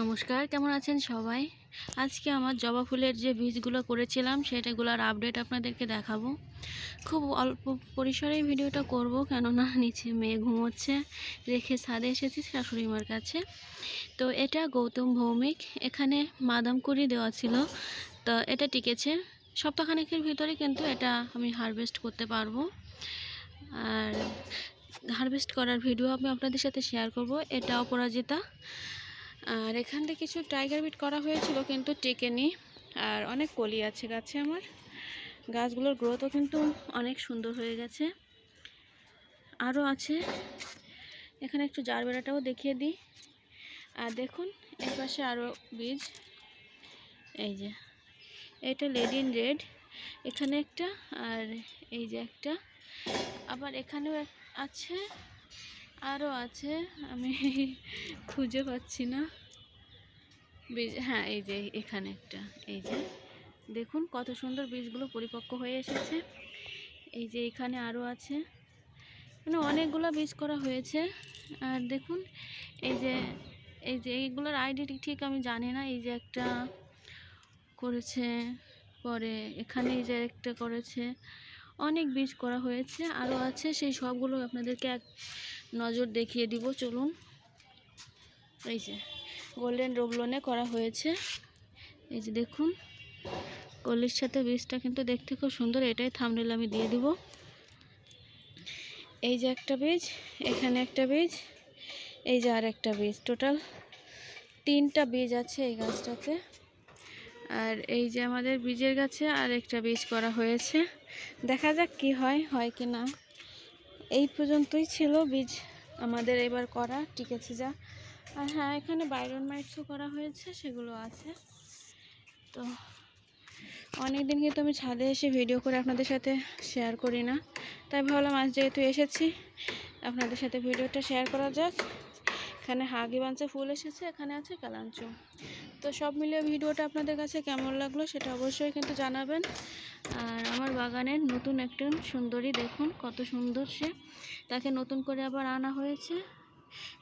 নমস্কার, কেমন আছেন সবাই? আজকে আমার জবা ফুলের যে বীজগুলো করেছিলাম, সেটাগুলোর আপডেট আপনাদেরকে দেখাবো। খুব অল্প পরিসরেই ভিডিওটা করব, কেননা নিচে মেয়ে ঘুমোচ্ছে, রেখে ছাদে এসেছি শাশুড়ি মার কাছে। তো এটা গৌতম ভৌমিক, এখানে মাদাম কুড়ি দেওয়া ছিল। তো এটা টিকেছে। সপ্তাহখানেকের ভিতরে কিন্তু এটা আমি হারভেস্ট করতে পারব। আর হারভেস্ট করার ভিডিও আমি আপনাদের সাথে শেয়ার করব। এটা অপরাজিতা। আর এখান থেকে কিছু টাইগার বিট করা হয়েছিল, কিন্তু টেকেনি। আর অনেক কলি আছে গাছে আমার। গাছগুলোর গ্রোথও কিন্তু অনেক সুন্দর হয়ে গেছে। আরও আছে। এখানে একটু জার বেড়াটাও দেখিয়ে দিই। আর দেখুন এর পাশে আরও বীজ। এই যে, এটা লেড ইন রেড এখানে একটা, আর এই যে একটা। আবার এখানেও আছে। আরও আছে, আমি খুঁজে পাচ্ছি না। বীজ হ্যাঁ এই যে এখানে একটা, এই যে। দেখুন কত সুন্দর বীজগুলো পরিপক্ক হয়ে এসেছে। এই যে এখানে আরও আছে। মানে অনেকগুলো বীজ করা হয়েছে। আর দেখুন, এই যে এই যে এইগুলোর আইডি ঠিক আমি জানি না। এই যে একটা করেছে, পরে এখানে এই যে একটা করেছে। অনেক বীজ করা হয়েছে আরও আছে। সেই সবগুলো আপনাদেরকে এক নজর দেখিয়ে দিব, চলুন। এই যে গোল্ডেন রোবলনে করা হয়েছে। এই যে দেখুন কলির সাথে বীজটা কিন্তু দেখতে খুব সুন্দর, এটাই থামনেল আমি দিয়ে দিব। এই যে একটা বীজ এখানে একটা বীজ এই যে আর একটা বীজ টোটাল তিনটা বীজ আছে এই গাছটাতে। আর এই যে আমাদের বীজের গাছে আর একটা বীজ করা হয়েছে। দেখা যাক কি হয় হয় কি না। এই পর্যন্তই ছিল বীজ আমাদের এবার করা টিকেছে যা। আর হ্যাঁ এখানে বাইরন মাইটসও করা হয়েছে, সেগুলো আছে। তো অনেক দিন কিন্তু আমি ছাদে এসে ভিডিও করে আপনাদের সাথে শেয়ার করি না। তাই ভাবলাম আজ যেহেতু এসেছি, আপনাদের সাথে ভিডিওটা শেয়ার করা যাক। এখানে হাগি বাঞ্চে ফুল এসেছে, এখানে আছে কালাঞ্চু। তো সব মিলিয়ে ভিডিওটা আপনাদের কাছে কেমন লাগল সেটা অবশ্যই কিন্তু জানাবেন। আর আমার বাগানের নতুন একটা সুন্দরী দেখুন, কত সুন্দর সে। তাকে নতুন করে আবার আনা হয়েছে।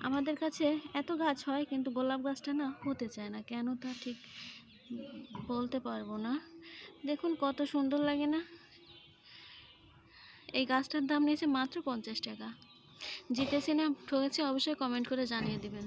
আমাদের কাছে এত গাছ হয় কিন্তু গোলাপ গাছটা না হতে চায় না। কেন তা ঠিক বলতে পারব না। দেখুন কত সুন্দর লাগে না। এই গাছটার দাম নিয়েছে মাত্র পঞ্চাশ টাকা। জিতেছি না ঠকেছে অবশ্যই কমেন্ট করে জানিয়ে দিবেন।